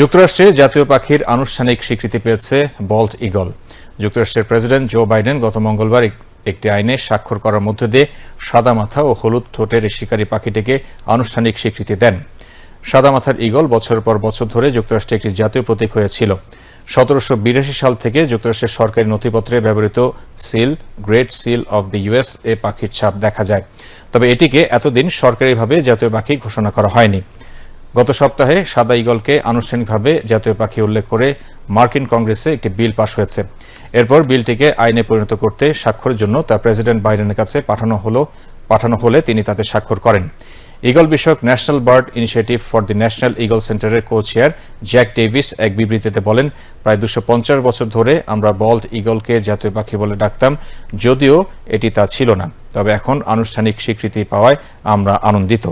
যুক্তরাষ্ট্রে জাতীয় পাখির আনুষ্ঠানিক স্বীকৃতি পেয়েছে বল্ট ইগল। যুক্তরাষ্ট্রের প্রেসিডেন্ট জো বাইডেন গত মঙ্গলবার একটি আইনে স্বাক্ষর করার মধ্য দিয়ে সাদামাথা ও হলুদ ঠোঁটের শিকারী পাখিটিকে আনুষ্ঠানিক স্বীকৃতি দেন। সাদামাথার ইগল বছরের পর বছর ধরে যুক্তরাষ্ট্রে একটি জাতীয় প্রতীক হয়েছিল। সতেরোশো বিরাশি সাল থেকে যুক্তরাষ্ট্রের সরকারি নথিপত্রে ব্যবহৃত seal, great seal of the US এ পাখির ছাপ দেখা যায়। তবে এটিকে এতদিন সরকারিভাবে জাতীয় পাখি ঘোষণা করা হয়নি। গত সপ্তাহে সাদা ইগলকে আনুষ্ঠানিকভাবে জাতীয় পাখি উল্লেখ করে মার্কিন কংগ্রেসে একটি বিল পাশ হয়েছে। এরপর বিলটিকে আইনে পরিণত করতে স্বাক্ষরের জন্য তা প্রেসিডেন্ট বাইডেনের কাছে পাঠানো হলো পাঠানো হলে তিনি তাতে স্বাক্ষর করেন। ইগল বিষয়ক national bird initiative for the national eagle সেন্টারের কো চেয়ার জ্যাক ডেভিস এক বিবৃতিতে বলেন, প্রায় দুশো বছর ধরে আমরা বল্ড ইগলকে জাতীয় পাখি বলে ডাকতাম, যদিও এটি তা ছিল না। তবে এখন আনুষ্ঠানিক স্বীকৃতি পাওয়ায় আমরা আনন্দিত।